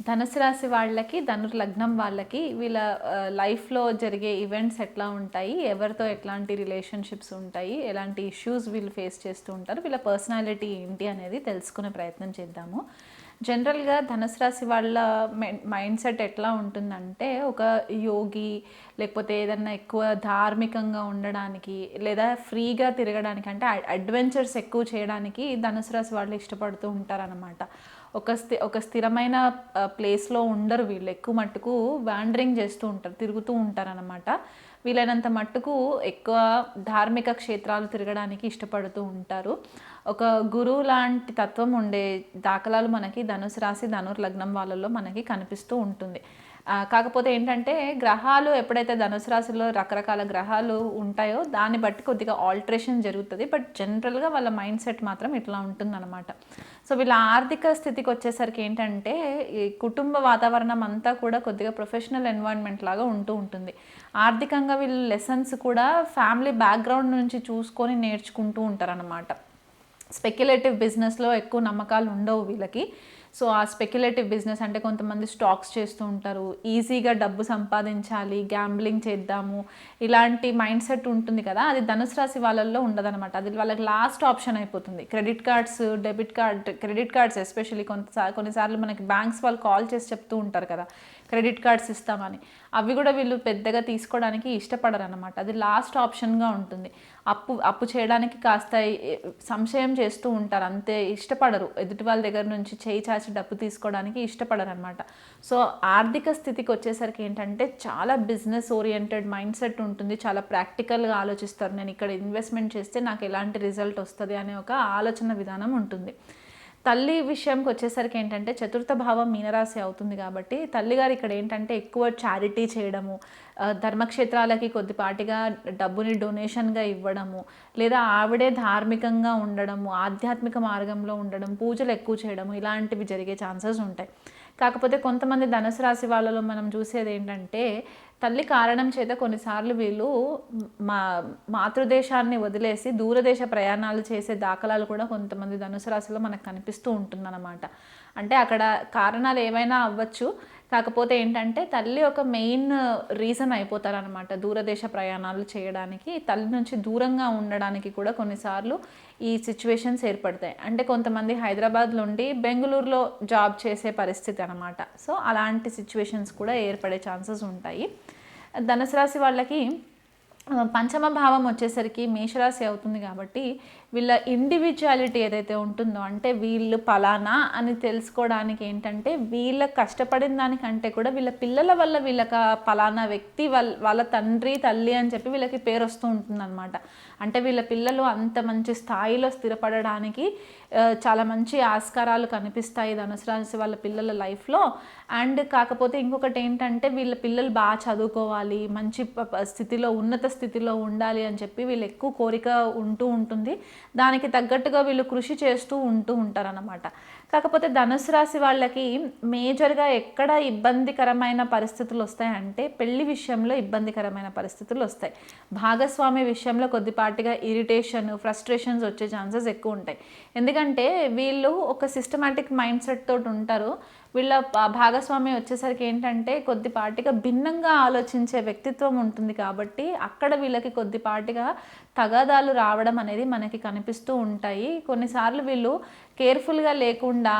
ధనుసు రాశి వాళ్ళకి ధనుర్ లగ్నం వాళ్ళకి వీళ్ళ లైఫ్లో జరిగే ఈవెంట్స్ ఎట్లా ఉంటాయి ఎవరితో ఎట్లాంటి రిలేషన్షిప్స్ ఉంటాయి ఎలాంటి ఇష్యూస్ వీళ్ళు ఫేస్ చేస్తూ ఉంటారు వీళ్ళ పర్సనాలిటీ ఏంటి అనేది తెలుసుకునే ప్రయత్నం చేద్దాము. జనరల్గా ధనుసు రాశి వాళ్ళ మైండ్ సెట్ ఎట్లా ఉంటుందంటే ఒక యోగి లేకపోతే ఏదన్నా ఎక్కువ ధార్మికంగా ఉండడానికి లేదా ఫ్రీగా తిరగడానికి అంటే అడ్వెంచర్స్ ఎక్కువ చేయడానికి ధనుసు రాశి వాళ్ళు ఇష్టపడుతూ ఉంటారనమాట ఒక స్థి ఒక స్థిరమైన ప్లేస్లో ఉండరు వీళ్ళు. ఎక్కువ మట్టుకు వ్యాండరింగ్ చేస్తూ ఉంటారు తిరుగుతూ ఉంటారనమాట వీలైనంత మట్టుకు ఎక్కువ ధార్మిక క్షేత్రాలు తిరగడానికి ఇష్టపడుతూ ఉంటారు. ఒక గురువు లాంటి తత్వం ఉండే దాఖలాలు మనకి ధనుసు రాశి ధనుర్ లగ్నం వాళ్ళలో మనకి కనిపిస్తూ ఉంటుంది. కాకపోతే ఏంటంటే గ్రహాలు ఎప్పుడైతే ధనుసు రాశిలో రకరకాల గ్రహాలు ఉంటాయో దాన్ని బట్టి కొద్దిగా ఆల్టరేషన్ జరుగుతుంది. బట్ జనరల్గా వాళ్ళ మైండ్ సెట్ మాత్రం ఇట్లా ఉంటుందన్నమాట. సో వీళ్ళ ఆర్థిక స్థితికి వచ్చేసరికి ఏంటంటే ఈ కుటుంబ వాతావరణం అంతా కూడా కొద్దిగా ప్రొఫెషనల్ ఎన్వైర్న్మెంట్ లాగా ఉంటూ ఉంటుంది. ఆర్థికంగా వీళ్ళు లెసన్స్ కూడా ఫ్యామిలీ బ్యాక్గ్రౌండ్ నుంచి చూసుకొని నేర్చుకుంటూ ఉంటారనమాట స్పెక్యులేటివ్ బిజినెస్లో ఎక్కువ నమ్మకాలు ఉండవు వీళ్ళకి. సో ఆ స్పెక్యులేటివ్ బిజినెస్ అంటే కొంతమంది స్టాక్స్ చేస్తూ ఉంటారు. ఈజీగా డబ్బు సంపాదించాలి గ్యాంబ్లింగ్ చేద్దాము ఇలాంటి మైండ్ సెట్ ఉంటుంది కదా. అది ధనుసు రాశి వాళ్ళల్లో ఉండదనమాట అది వాళ్ళకి లాస్ట్ ఆప్షన్ అయిపోతుంది. Credit cards debit card credit cards especially కొంత కొన్నిసార్లు మనకి బ్యాంక్స్ వాళ్ళు కాల్ చేసి చెప్తూ ఉంటారు కదా. క్రెడిట్ కార్డ్స్ ఇస్తామని. అవి కూడా వీళ్ళు పెద్దగా తీసుకోవడానికి ఇష్టపడరు అనమాట అది లాస్ట్ ఆప్షన్గా ఉంటుంది. అప్పు అప్పు చేయడానికి కాస్త సంశయం చేస్తూ ఉంటారు. అంతే ఇష్టపడరు. ఎదుటి వాళ్ళ దగ్గర నుంచి చేయి చాచి డబ్బు తీసుకోవడానికి ఇష్టపడరు అనమాట సో ఆర్థిక స్థితికి వచ్చేసరికి ఏంటంటే చాలా బిజినెస్ ఓరియంటెడ్ మైండ్ సెట్ ఉంటుంది. చాలా ప్రాక్టికల్గా ఆలోచిస్తారు. నేను ఇక్కడ ఇన్వెస్ట్మెంట్ చేస్తే నాకు ఎలాంటి రిజల్ట్ వస్తుంది అనే ఒక ఆలోచన విధానం ఉంటుంది. తల్లి విషయంకి వచ్చేసరికి ఏంటంటే చతుర్థ భావం మీనరాశి అవుతుంది కాబట్టి తల్లిగారు ఇక్కడ ఏంటంటే ఎక్కువ చారిటీ చేయడము ధర్మక్షేత్రాలకి కొద్దిపాటిగా డబ్బుని డొనేషన్గా ఇవ్వడము లేదా ఆవిడే ధార్మికంగా ఉండడము ఆధ్యాత్మిక మార్గంలో ఉండడం పూజలు ఎక్కువ చేయడము ఇలాంటివి జరిగే ఛాన్సెస్ ఉంటాయి. కాకపోతే కొంతమంది ధనుసు రాశి వాళ్ళలో మనం చూసేది ఏంటంటే తల్లి కారణం చేత కొన్నిసార్లు వీళ్ళు మా మాతృదేశాన్ని వదిలేసి దూరదేశ ప్రయాణాలు చేసే దాఖలాలు కూడా కొంతమంది ధనుసు రాశిలో మనకు కనిపిస్తూ ఉంటుందన్నమాట. అంటే అక్కడ కారణాలు ఏవైనా అవ్వచ్చు. కాకపోతే ఏంటంటే తల్లి ఒక మెయిన్ రీజన్ అయిపోతారనమాట దూరదేశ ప్రయాణాలు చేయడానికి. తల్లి నుంచి దూరంగా ఉండడానికి కూడా కొన్నిసార్లు ఈ సిచ్యువేషన్స్ ఏర్పడతాయి. అంటే కొంతమంది హైదరాబాద్లో ఉండి బెంగళూరులో జాబ్ చేసే పరిస్థితి అనమాట సో అలాంటి సిచ్యువేషన్స్ కూడా ఏర్పడే ఛాన్సెస్ ఉంటాయి. ధనుసు రాశి వాళ్ళకి పంచమ భావం వచ్చేసరికి మేషరాశి అవుతుంది కాబట్టి వీళ్ళ ఇండివిజువాలిటీ ఏదైతే ఉంటుందో అంటే వీళ్ళు పలానా అని తెలుసుకోవడానికి ఏంటంటే వీళ్ళ కష్టపడిన దానికంటే కూడా వీళ్ళ పిల్లల వల్ల వీళ్ళకి పలానా వ్యక్తి వాళ్ళ వాళ్ళ తండ్రి తల్లి అని చెప్పి వీళ్ళకి పేరు వస్తూ ఉంటుందన్నమాట. అంటే వీళ్ళ పిల్లలు అంత మంచి స్థాయిలో స్థిరపడడానికి చాలా మంచి ఆస్కారాలు కనిపిస్తాయి ధనుసు రాశి వాళ్ళ పిల్లల లైఫ్లో. అండ్ కాకపోతే ఇంకొకటి ఏంటంటే వీళ్ళ పిల్లలు బాగా చదువుకోవాలి మంచి స్థితిలో ఉన్నత స్థితిలో ఉండాలి అని చెప్పి వీళ్ళు ఎక్కువ కోరిక ఉంటూ ఉంటుంది. దానికి తగ్గట్టుగా వీళ్ళు కృషి చేస్తూ ఉంటూ ఉంటారన్నమాట. కాకపోతే ధనుసు రాశి వాళ్ళకి మేజర్గా ఎక్కడ ఇబ్బందికరమైన పరిస్థితులు వస్తాయంటే పెళ్ళి విషయంలో ఇబ్బందికరమైన పరిస్థితులు వస్తాయి. భాగస్వామి విషయంలో కొద్దిపాటిగా ఇరిటేషన్ ఫ్రస్ట్రేషన్స్ వచ్చే ఛాన్సెస్ ఎక్కువ ఉంటాయి. ఎందుకంటే వీళ్ళు ఒక సిస్టమాటిక్ మైండ్ సెట్ తోటి ఉంటారు. వీళ్ళ భాగస్వామి వచ్చేసరికి ఏంటంటే కొద్దిపాటిగా భిన్నంగా ఆలోచించే వ్యక్తిత్వం ఉంటుంది కాబట్టి అక్కడ వీళ్ళకి కొద్దిపాటిగా తగాదాలు రావడం అనేది మనకి కనిపిస్తూ ఉంటాయి. కొన్నిసార్లు వీళ్ళు కేర్ఫుల్గా లేకుండా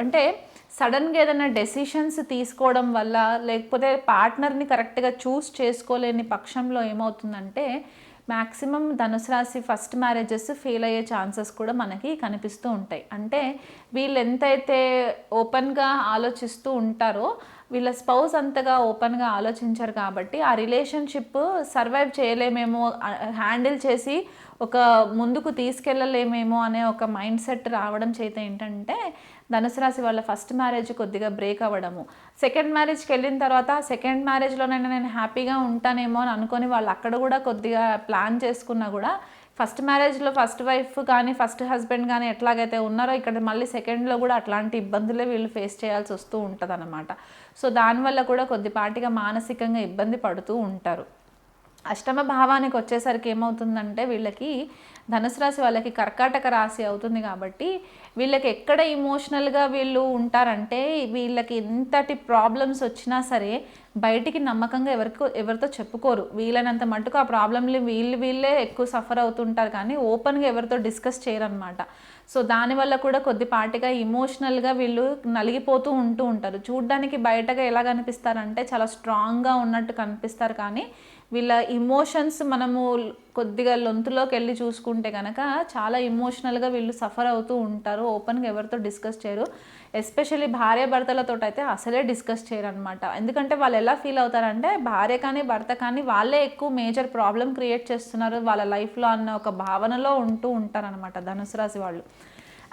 అంటే సడన్గా ఏదైనా డెసిషన్స్ తీసుకోవడం వల్ల లేకపోతే పార్ట్నర్ని కరెక్ట్గా చూస్ చేసుకోలేని పక్షంలో ఏమవుతుందంటే మ్యాక్సిమం ధనుసు రాశి ఫస్ట్ మ్యారేజెస్ ఫెయిల్ అయ్యే ఛాన్సెస్ కూడా మనకి కనిపిస్తూ ఉంటాయి. అంటే వీళ్ళు ఎంతైతే ఓపెన్గా ఆలోచిస్తూ ఉంటారో వీళ్ళ స్పౌస్ అంతగా ఓపెన్గా ఆలోచించారు కాబట్టి ఆ రిలేషన్షిప్ సర్వైవ్ చేయలేమేమో హ్యాండిల్ చేసి ఒక ముందుకు తీసుకెళ్ళలేమేమో అనే ఒక మైండ్ సెట్ రావడం చేత ఏంటంటే ధనుసు రాశి వాళ్ళ ఫస్ట్ మ్యారేజ్ కొద్దిగా బ్రేక్ అవ్వడము. సెకండ్ మ్యారేజ్కి వెళ్ళిన తర్వాత సెకండ్ మ్యారేజ్లోనైనా నేను హ్యాపీగా ఉంటానేమో అని అనుకొని వాళ్ళు అక్కడ కూడా కొద్దిగా ప్లాన్ చేసుకున్నా కూడా ఫస్ట్ మ్యారేజ్లో ఫస్ట్ వైఫ్ కానీ ఫస్ట్ హస్బెండ్ కానీ ఎట్లాగైతే ఉన్నారో ఇక్కడ మళ్ళీ సెకండ్లో కూడా అట్లాంటి ఇబ్బందులే వీళ్ళు ఫేస్ చేయాల్సి వస్తూ ఉంటుంది అనమాట సో దానివల్ల కూడా కొద్దిపాటిగా మానసికంగా ఇబ్బంది పడుతూ ఉంటారు. అష్టమ భావానికి వచ్చేసరికి ఏమవుతుందంటే వీళ్ళకి ధనుసు రాశి వాళ్ళకి కర్కాటక రాశి అవుతుంది కాబట్టి వీళ్ళకి ఎక్కడ ఇమోషనల్గా వీళ్ళు ఉంటారంటే వీళ్ళకి ఎంతటి ప్రాబ్లమ్స్ వచ్చినా సరే బయటికి నమ్మకంగా ఎవరికి ఎవరితో చెప్పుకోరు. వీళ్ళనంత మటుకు ఆ ప్రాబ్లమ్ని వీళ్ళు వీళ్ళే ఎక్కువ సఫర్ అవుతుంటారు కానీ ఓపెన్గా ఎవరితో డిస్కస్ చేయరనమాట సో దానివల్ల కూడా కొద్దిపాటిగా ఇమోషనల్గా వీళ్ళు నలిగిపోతూ ఉంటూ ఉంటారు. చూడ్డానికి బయటగా ఎలా కనిపిస్తారంటే చాలా స్ట్రాంగ్గా ఉన్నట్టు కనిపిస్తారు కానీ వీళ్ళ ఇమోషన్స్ మనము కొద్దిగా లొంతులోకి వెళ్ళి చూసుకుంటే కనుక చాలా ఇమోషనల్గా వీళ్ళు సఫర్ అవుతూ ఉంటారు. ఓపెన్గా ఎవరితో డిస్కస్ చేయరు. ఎస్పెషల్లీ భార్య భర్తలతో అయితే అసలే డిస్కస్ చేయరు అనమాట ఎందుకంటే వాళ్ళు ఎలా ఫీల్ అవుతారంటే భార్య కానీ భర్త కానీ వాళ్ళే ఎక్కువ మేజర్ ప్రాబ్లం క్రియేట్ చేస్తున్నారు. వాళ్ళ లైఫ్లో అన్న ఒక భావనలో ఉంటూ ఉంటారనమాట ధనుసు రాశి వాళ్ళు.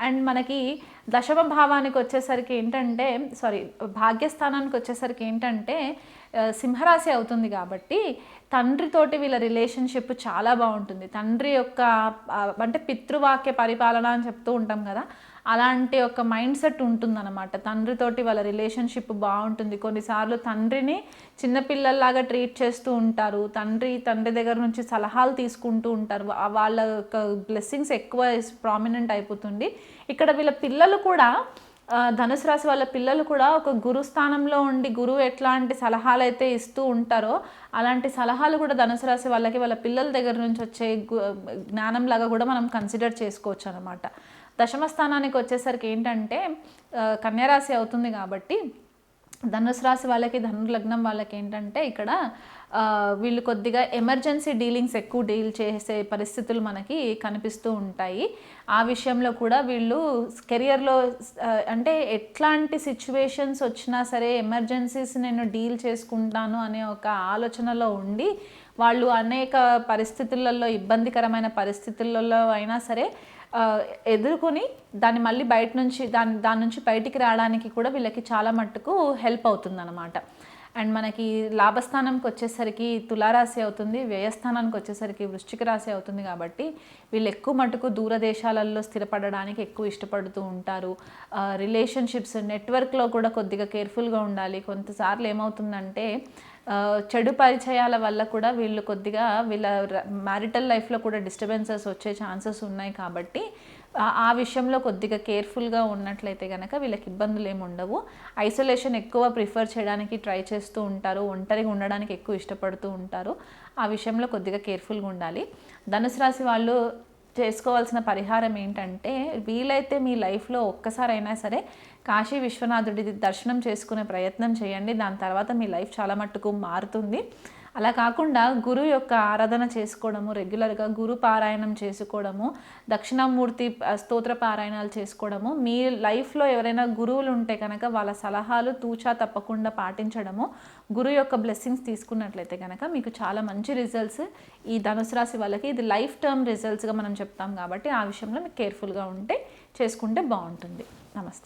అండ్ మనకి దశమ భావానికి వచ్చేసరికి ఏంటంటే సారీ భాగ్యస్థానానికి వచ్చేసరికి ఏంటంటే సింహరాశి అవుతుంది కాబట్టి తండ్రితోటి వీళ్ళ రిలేషన్షిప్ చాలా బాగుంటుంది. తండ్రి యొక్క అంటే పితృవాక్య పరిపాలన అని చెప్తూ ఉంటాం కదా అలాంటి ఒక మైండ్ సెట్ ఉంటుందన్నమాట. తండ్రితోటి వాళ్ళ రిలేషన్షిప్ బాగుంటుంది. కొన్నిసార్లు తండ్రిని చిన్నపిల్లల్లాగా ట్రీట్ చేస్తూ ఉంటారు. తండ్రి తండ్రి దగ్గర నుంచి సలహాలు తీసుకుంటూ ఉంటారు. వాళ్ళ యొక్క బ్లెస్సింగ్స్ ఎక్కువ ప్రామినెంట్ అయిపోతుంది. ఇక్కడ వీళ్ళ పిల్లలు కూడా ధనుసు రాశి వాళ్ళ పిల్లలు కూడా ఒక గురు స్థానంలో ఉండి గురువు ఎట్లాంటి సలహాలు అయితే ఇస్తూ ఉంటారో అలాంటి సలహాలు కూడా ధనుసు రాశి వాళ్ళకి వాళ్ళ పిల్లల దగ్గర నుంచి వచ్చే జ్ఞానంలాగా కూడా మనం కన్సిడర్ చేసుకోవచ్చు అనమాట దశమ స్థానానికి వచ్చేసరికి ఏంటంటే కన్యారాశి అవుతుంది కాబట్టి ధనుసు రాశి వాళ్ళకి ధను లగ్నం వాళ్ళకి ఏంటంటే ఇక్కడ వీళ్ళు కొద్దిగా ఎమర్జెన్సీ డీలింగ్స్ ఎక్కువ డీల్ చేసే పరిస్థితులు మనకి కనిపిస్తూ ఉంటాయి. ఆ విషయంలో కూడా వీళ్ళు కెరియర్లో అంటే ఎట్లాంటి సిచ్యువేషన్స్ వచ్చినా సరే ఎమర్జెన్సీస్ నేను డీల్ చేసుకుంటాను అనే ఒక ఆలోచనలో ఉండి వాళ్ళు అనేక పరిస్థితులలో ఇబ్బందికరమైన పరిస్థితులలో అయినా సరే ఎదుర్కొని దాన్ని మళ్ళీ బయట నుంచి దాని దాని నుంచి బయటికి రావడానికి కూడా వీళ్ళకి చాలా మట్టుకు హెల్ప్ అవుతుందన్నమాట. అండ్ మనకి లాభస్థానంకి వచ్చేసరికి తులారాశి అవుతుంది వ్యయస్థానానికి వచ్చేసరికి వృశ్చిక రాశి అవుతుంది కాబట్టి వీళ్ళు ఎక్కువ మటుకు దూరదేశాలలో స్థిరపడడానికి ఎక్కువ ఇష్టపడుతూ ఉంటారు. రిలేషన్షిప్స్ నెట్వర్క్లో కూడా కొద్దిగా కేర్ఫుల్గా ఉండాలి. కొంతసార్లు ఏమవుతుందంటే చెడు పరిచయాల వల్ల కూడా వీళ్ళు కొద్దిగా వీళ్ళ మ్యారిటల్ లైఫ్లో కూడా డిస్టర్బెన్సెస్ వచ్చే ఛాన్సెస్ ఉన్నాయి కాబట్టి ఆ విషయంలో కొద్దిగా కేర్ఫుల్గా ఉన్నట్లయితే కనుక వీళ్ళకి ఇబ్బందులు ఏమి ఉండవు. ఐసోలేషన్ ఎక్కువ ప్రిఫర్ చేయడానికి ట్రై చేస్తూ ఉంటారు ఒంటరిగా ఉండడానికి ఎక్కువ ఇష్టపడుతూ ఉంటారు. ఆ విషయంలో కొద్దిగా కేర్ఫుల్గా ఉండాలి. ధనుసు రాశి వాళ్ళు చేసుకోవాల్సిన పరిహారం ఏంటంటే వీలైతే మీ లైఫ్లో ఒక్కసారైనా సరే కాశీ విశ్వనాథుడి దర్శనం చేసుకునే ప్రయత్నం చేయండి. దాని తర్వాత మీ లైఫ్ చాలా మట్టుకు మారుతుంది. అలా కాకుండా గురువు యొక్క ఆరాధన చేసుకోవడము రెగ్యులర్గా గురు పారాయణం చేసుకోవడము దక్షిణామూర్తి స్తోత్ర పారాయణాలు చేసుకోవడము మీ లైఫ్లో ఎవరైనా గురువులు ఉంటే కనుక వాళ్ళ సలహాలు తూచా తప్పకుండా పాటించడము గురు యొక్క బ్లెస్సింగ్స్ తీసుకున్నట్లయితే కనుక మీకు చాలా మంచి రిజల్ట్స్ ఈ ధనుసు రాశి వాళ్ళకి ఇది లైఫ్ టర్మ్ రిజల్ట్స్గా మనం చెప్తాం కాబట్టి ఆ విషయంలో మీకు కేర్ఫుల్గా ఉంటే చేసుకుంటే బాగుంటుంది. నమస్తే.